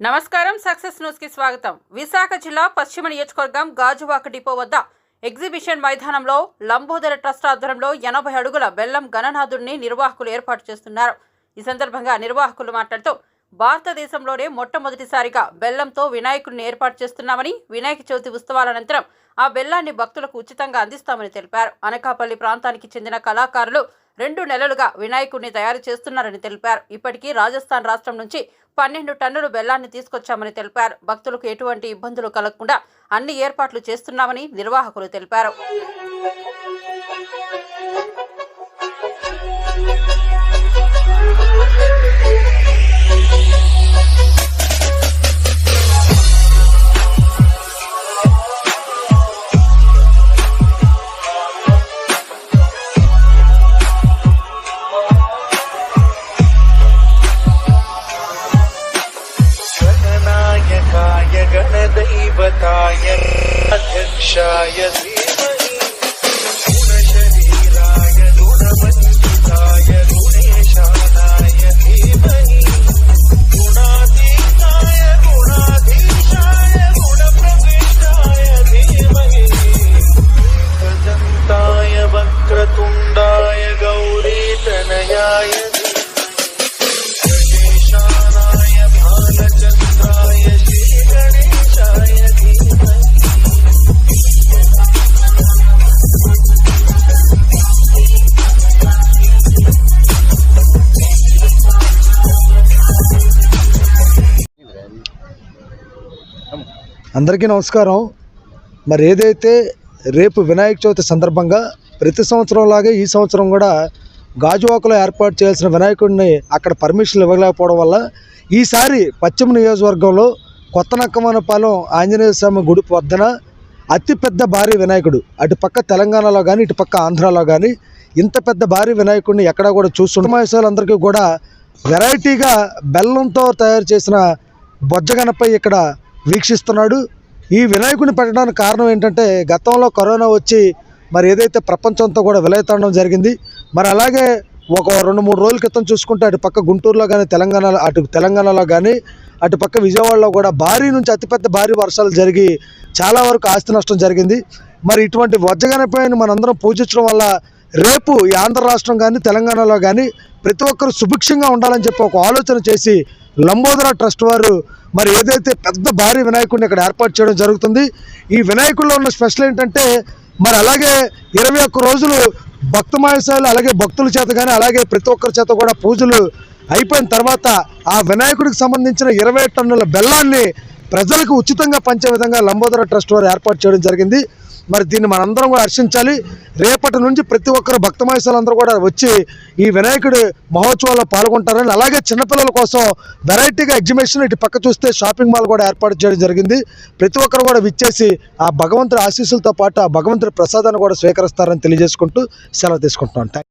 నమస్కారం సక్సెస్ న్యూస్కి స్వాగతం. విశాఖ జిల్లా పశ్చిమ నియోజకవర్గం గాజువాక డిపో వద్ద ఎగ్జిబిషన్ మైదానంలో లంబోదర ట్రస్ట్ ఆధ్వర్యంలో ఎనభై అడుగుల బెల్లం గణనాథుడిని నిర్వాహకులు ఏర్పాటు చేస్తున్నారు. ఈ సందర్భంగా నిర్వాహకులు మాట్లాడుతూ భారతదేశంలోనే మొట్టమొదటిసారిగా బెల్లంతో వినాయకుడిని ఏర్పాటు చేస్తున్నామని వినాయక చవితి ఉత్సవాల అనంతరం ఆ బెల్లాన్ని భక్తులకు ఉచితంగా అందిస్తామని తెలిపారు. అనకాపల్లి ప్రాంతానికి చెందిన కళాకారులు రెండు నెలలుగా వినాయకుడిని తయారు చేస్తున్నారని తెలిపారు. ఇప్పటికీ రాజస్థాన్ రాష్ట్రం నుంచి పన్నెండు టన్నులు బెల్లాన్ని తీసుకొచ్చామని తెలిపారు. భక్తులకు ఎటువంటి ఇబ్బందులు కలగకుండా అన్ని ఏర్పాట్లు చేస్తున్నామని నిర్వాహకులు తెలిపారు. देवताय अध्यक्षाय। అందరికీ నమస్కారం. మరి ఏదైతే రేపు వినాయక చవితి సందర్భంగా ప్రతి సంవత్సరంలాగే ఈ సంవత్సరం కూడా గాజువాకలో ఏర్పాటు చేయాల్సిన వినాయకుడిని అక్కడ పర్మిషన్లు ఇవ్వలేకపోవడం వల్ల ఈసారి పశ్చిమ నియోజకవర్గంలో కొత్త నక్కమనపాలెం ఆంజనేయ స్వామి గుడి వద్దన అతిపెద్ద భారీ వినాయకుడు అటు పక్క తెలంగాణలో కానీ ఇటు పక్క ఆంధ్రాలో కానీ ఇంత పెద్ద భారీ వినాయకుడిని ఎక్కడా కూడా చూస్తుండే అందరికీ కూడా వెరైటీగా బెల్లంతో తయారు చేసిన బొజ్జగనపై ఇక్కడ వీక్షిస్తున్నాడు. ఈ వినాయకుడిని పెట్టడానికి కారణం ఏంటంటే గతంలో కరోనా వచ్చి మరి ఏదైతే ప్రపంచంతో కూడా విలయతాండం జరిగింది మరి అలాగే ఒక రెండు మూడు రోజుల క్రితం చూసుకుంటే అటు పక్క గుంటూరులో కానీ తెలంగాణలో అటు తెలంగాణలో కానీ అటు పక్క విజయవాడలో కూడా భారీ నుంచి అతిపెద్ద భారీ వర్షాలు జరిగి చాలా వరకు ఆస్తి నష్టం జరిగింది. మరి ఇటువంటి వజ్రగణపైన మనందరం పూజించడం వల్ల రేపు ఈ ఆంధ్ర రాష్ట్రం కానీ తెలంగాణలో కానీ ప్రతి ఒక్కరు సుభిక్షంగా ఉండాలని చెప్పి ఒక ఆలోచన చేసి లంబోదర ట్రస్ట్ వారు మరి ఏదైతే పెద్ద భారీ వినాయకుడిని ఇక్కడ ఏర్పాటు చేయడం జరుగుతుంది ఈ వినాయకుల్లో ఉన్న స్పెషల్ ఏంటంటే మరి అలాగే ఇరవై ఒక్క రోజులు భక్త అలాగే భక్తుల చేత కానీ అలాగే ప్రతి ఒక్కరి చేత కూడా పూజలు అయిపోయిన తర్వాత ఆ వినాయకుడికి సంబంధించిన ఇరవై టన్నుల బెల్లాన్ని ప్రజలకు ఉచితంగా పంచే విధంగా లంబోదర ట్రస్ట్ వారు ఏర్పాటు చేయడం జరిగింది. మరి దీన్ని మనందరం కూడా హర్షించాలి. రేపటి నుంచి ప్రతి ఒక్కరు భక్తమాయసాలందరూ కూడా వచ్చి ఈ వినాయకుడి మహోత్సవాల్లో పాల్గొంటారని అలాగే చిన్నపిల్లల కోసం వెరైటీగా ఎగ్జిబిషన్ ఇటు పక్క చూస్తే షాపింగ్ మాల్ కూడా ఏర్పాటు చేయడం జరిగింది. ప్రతి ఒక్కరు కూడా విచ్చేసి ఆ భగవంతుడి ఆశీస్సులతో పాటు ఆ భగవంతుడి ప్రసాదాన్ని కూడా స్వీకరిస్తారని తెలియజేసుకుంటూ సెలవు తీసుకుంటున్నాను